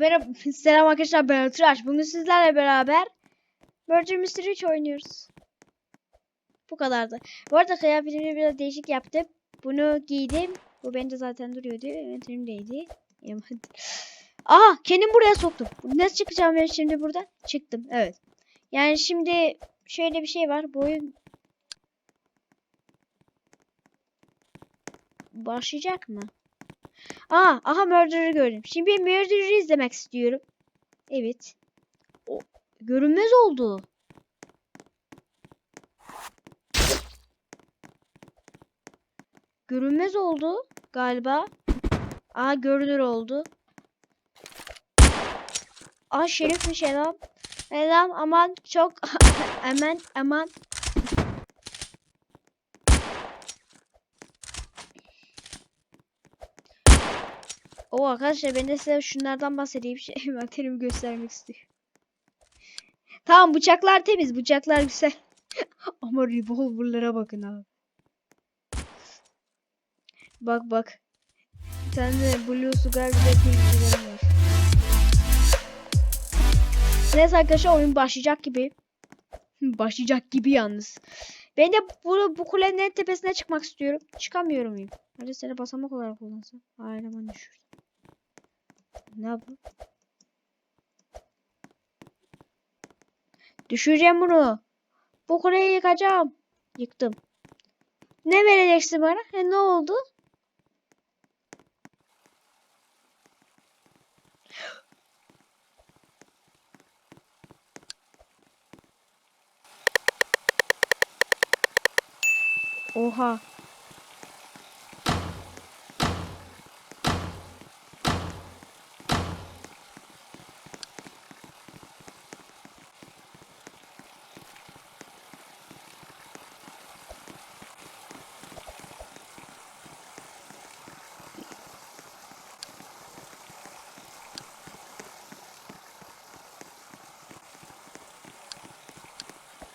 Merhaba, selam arkadaşlar ben Tıraş. Bugün sizlerle beraber Murder Mystery 3 oynuyoruz. Bu kadardı. Bu arada kıyafetimi biraz değişik yaptım. Bunu giydim. Bu bende zaten duruyordu. Önümdeydi. Aha kendim buraya soktum. Nasıl çıkacağım ben şimdi buradan? Çıktım evet. Yani şimdi şöyle bir şey var. Bu oyun başlayacak mı? Aa, aha Murder'ı gördüm. Şimdi bir Murder'ı izlemek istiyorum. Evet. O görünmez oldu. Görünmez oldu galiba. Aa görünür oldu. Aa şerifmiş adam. Adam aman çok aman aman. O arkadaşlar ben de size şunlardan bahsedeyim. Şey, envanterimi göstermek istiyorum. Tamam bıçaklar temiz. Bıçaklar güzel. Ama revolver'lara bakın abi. Bak bak. Bir tane de Blue Sugar bir de var. Neyse arkadaşlar oyun başlayacak gibi. başlayacak gibi yalnız. Ben de bu, bu kulenin en tepesine çıkmak istiyorum. Çıkamıyorum muyum? Hadi seni basamak olarak kullansam. Aileman düşür. Ne bu? Düşüreceğim bunu. Bu kuleyi yıkacağım. Yıktım. Ne vereceksin bana? E, ne oldu? Oha.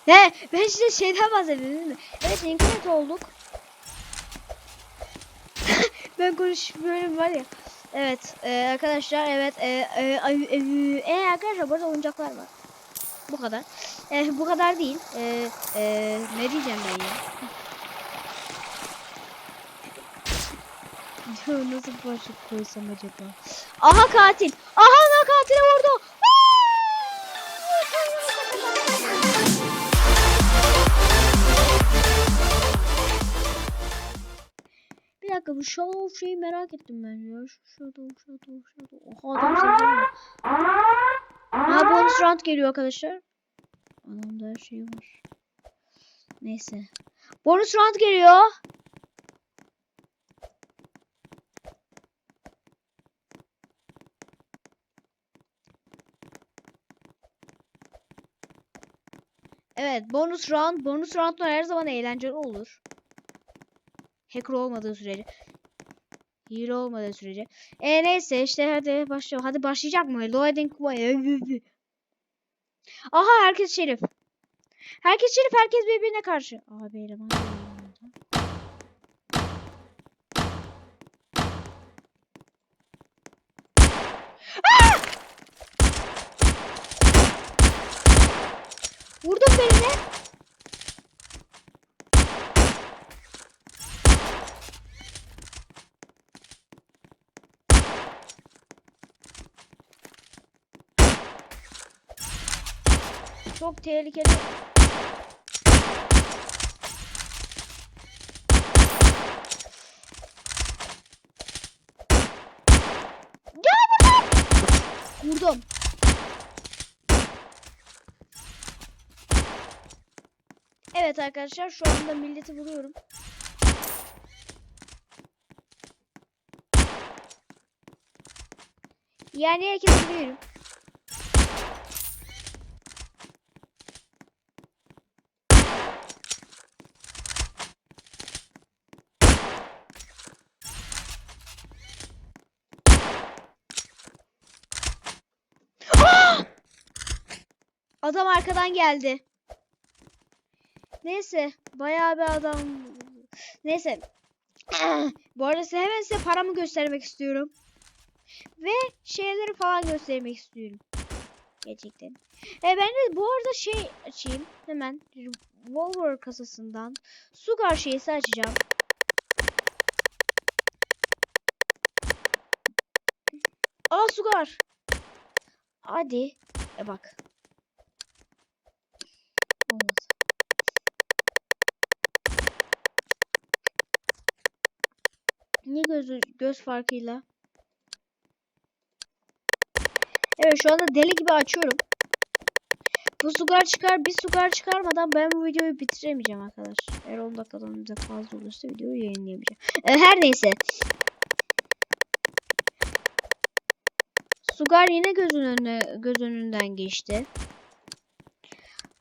He, ben size şeyden bahsediyordum? Evet, internet olduk. ben konuşmuyorum var ya. Evet, e, arkadaşlar, evet, e, e, ay- e, e, arkadaşlar burada oyuncaklar var. Bu kadar. E, bu kadar değil. E, e, ne diyeceğim ben ya? Nasıl başlık koysam acaba? Aha katil. Aha ana katile bu Shadow şeyi merak ettim ben ya. Shadow Shadow Shadow. Oha adam sevdim. Ha bonus round geliyor arkadaşlar. Adamda her şey var. Neyse. Bonus round geliyor. Evet bonus round. Bonus roundlar her zaman eğlenceli olur. Hacker olmadığı sürece. Hile olmadığı sürece. E neyse işte hadi başlayalım. Hadi başlayacak mı? Loading Aha herkes şerif. Herkes şerif herkes birbirine karşı. Abi eleman. geliyor yanımda. Çok tehlikeli. Gel buradan. Vurdum. Evet arkadaşlar şu anda milleti vuruyorum. Yani herkes vuruyorum. Adam arkadan geldi. Neyse. Bayağı bir adam. Neyse. Bu arada size hemen size paramı göstermek istiyorum. Ve şeyleri falan göstermek istiyorum. Gerçekten. E ben de bu arada şey açayım. Hemen Revolver kasasından Sugar şeysi açacağım. Aa Sugar. Hadi. E bak. Niye göz, göz farkıyla? Evet şu anda deli gibi açıyorum. Bu sugar çıkar bir sugar çıkarmadan ben bu videoyu bitiremeyeceğim arkadaşlar. Eğer 10 dakikadan da fazla olursa videoyu yayınlayamayacağım. Ee, her neyse. Sugar yine gözün önüne, göz önünden geçti.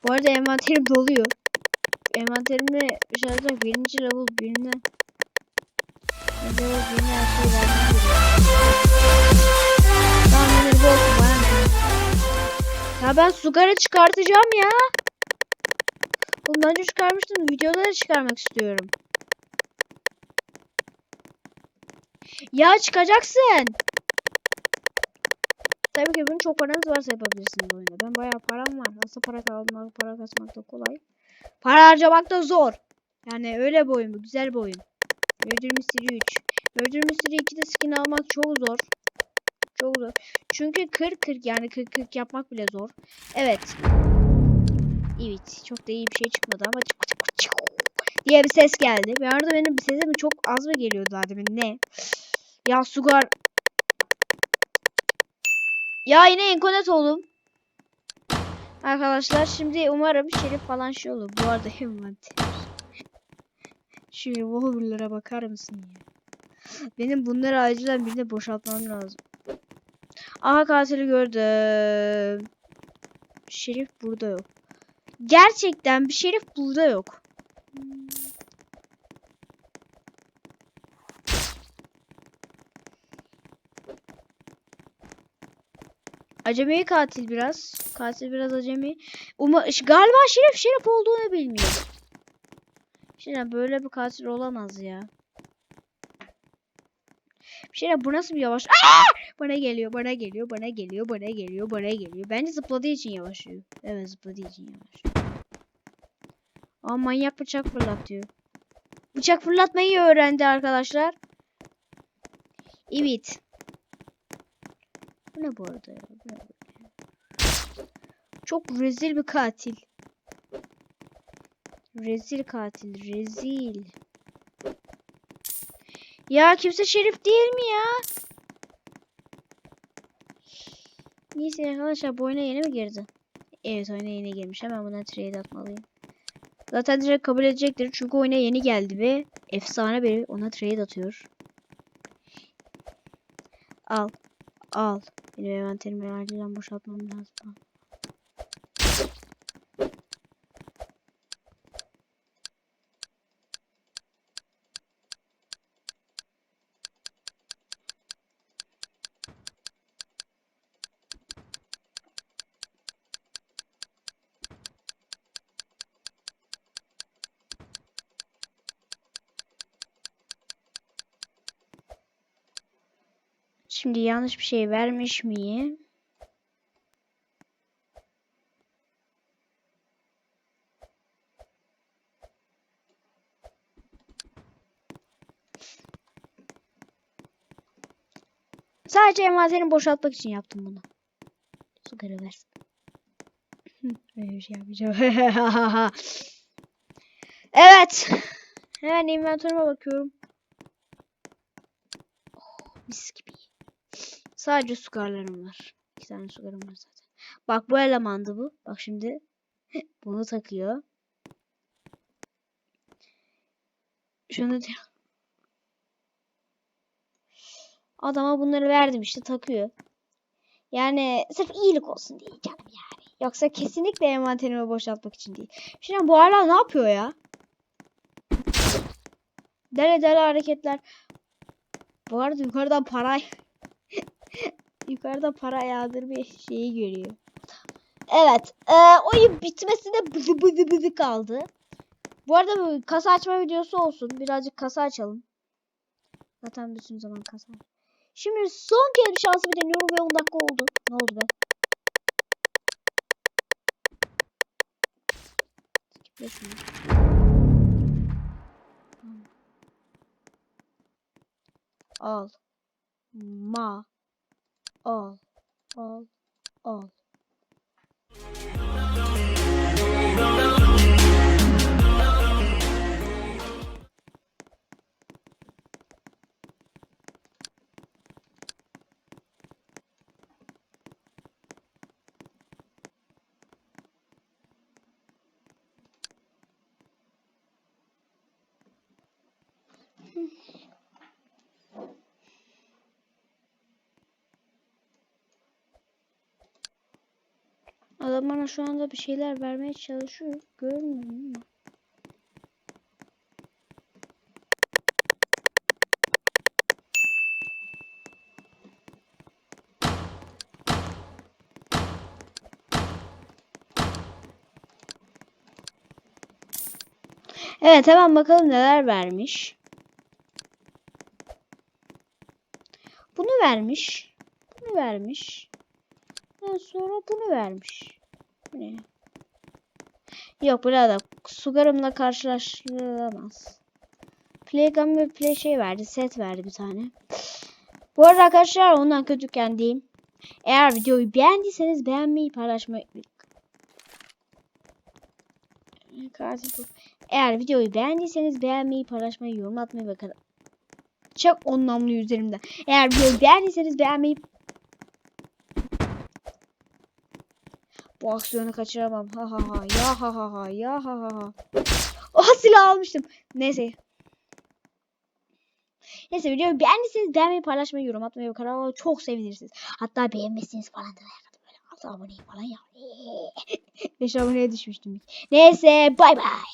Bu arada envanterim doluyor. Envanterimde şey olacak birinci level birine level birine her? Ya ben Sugar'ı çıkartacağım ya. Bundan önce çıkarmıştım. Videoda da çıkarmak istiyorum. Ya çıkacaksın. Tabii ki bunun çok paranız varsa yapabilirsiniz oyunda. Ben bayağı param var. Nasıl para kazanmak, para kasmak da kolay. Para harcamak da zor. Yani öyle bir oyun bu. Güzel bir oyun. Murder Mystery 3. Murder Mystery 2'de skin almak çok zor. Çok zor. Çünkü 40-40 yani 40-40 yapmak bile zor. Evet. Evet. Çok da iyi bir şey çıkmadı ama diye bir ses geldi. Bir arada benim sesim çok az mı geliyordu daha demin? Ne? Ya Sugar ya yine enkonet oldum. Arkadaşlar şimdi umarım şerif falan şey olur. Bu arada envanter. Şu revolver'lara bakar mısın ya? Benim bunları acilen birine boşaltmam lazım. Aha katili gördüm. Şerif burada yok. Gerçekten bir şerif burada yok. Acemi katil biraz. Katil biraz acemi. Uma galiba Şerif Şerif olduğunu bilmiyor. Şimdi böyle bir katil olamaz ya. Şey bu nasıl bir yavaş? Aa! Bana geliyor, bana geliyor, bana geliyor, bana geliyor, bana geliyor. Bence zıpladığı için yavaşlıyor. Evet zıpladığı için yavaşlıyor. Aa manyak bıçak fırlatıyor. Bıçak fırlatmayı öğrendi arkadaşlar. Evet. Bu ne bu arada ya? Çok rezil bir katil. Rezil katil. Rezil. Ya kimse şerif değil mi ya? Neyse arkadaşlar bu oyuna yeni mi girdi? Evet oyuna yeni girmiş. Hemen buna trade atmalıyım. Zaten direkt kabul edecektir. Çünkü oyuna yeni geldi ve efsane biri ona trade atıyor. Al. Al. Benim envanterimi acilen boşaltmam lazım. Şimdi yanlış bir şey vermiş miyim? Sadece envanterimi boşaltmak için yaptım bunu. Sigara versin. Öyle bir şey yapmayacağım. evet. Hemen inventörüme bakıyorum. Oh, mis gibi. Sadece sugarlarım var. İki tane sugarım var zaten. Bak bu elemandı bu. Bak şimdi bunu takıyor. Şunu diyor. Adama bunları verdim işte takıyor. Yani sırf iyilik olsun diye canım yani. Yoksa kesinlikle envanterimi boşaltmak için değil. Şimdi bu hala ne yapıyor ya? Deli deli hareketler. Bu arada yukarıdan para yukarıda para yağdırma şeyi görüyor. Evet. E, oyun bitmesine bızı bızı bızı kaldı. Bu arada bu kasa açma videosu olsun. Birazcık kasa açalım. Zaten bütün zaman kasa. Şimdi son kez bir şansımı deniyorum ve 10 dakika oldu. Ne oldu be? Al. Ma. Al. Al. Al. Bana şu anda bir şeyler vermeye çalışıyor. Görmüyorum ama. Evet hemen bakalım neler vermiş. Bunu vermiş. Bunu vermiş. Ondan sonra bunu vermiş. Ne? Yok burada Sugar'ımla karşılaştırılamaz. Playgun ve play şey verdi. Set verdi bir tane. Bu arada arkadaşlar ondan kötüken diyeyim. Eğer videoyu beğendiyseniz beğenmeyi paylaşmayı. Eğer videoyu beğendiyseniz beğenmeyi, paylaşmayı, yorum atmayı ve kadar. Çok anlamlı üzerimden. Eğer videoyu beğendiyseniz beğenmeyi Bu aksiyonu kaçıramam. Ha ha ha. Ya ha ha ha. Ya ha ha ha. Oha silah almıştım. Neyse. Neyse videoyu beğendiyseniz beğenmeyi, paylaşmayı, yorum atmayı ve kanala çok sevinirsiniz. Hatta beğenmezseniz falan da böyle 6 abone falan ya. 5 aboneye düşmüştüm. Neyse bay bay.